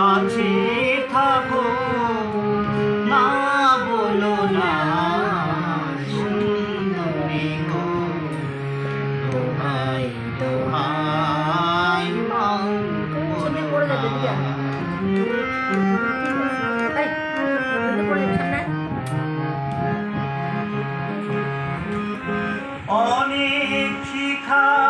কাছে থাকো না বলো না সুন্দরী গো দোহাই দোহাই। অনেক শিখা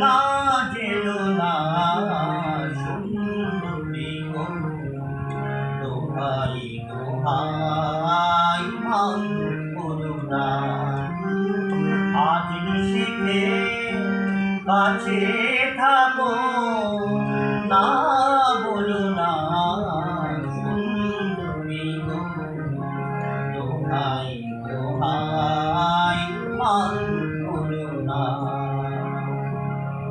না যেন না সুন্দরী দোহাই দোহাই মান করুণা আজ শিখে কাছে থাকো।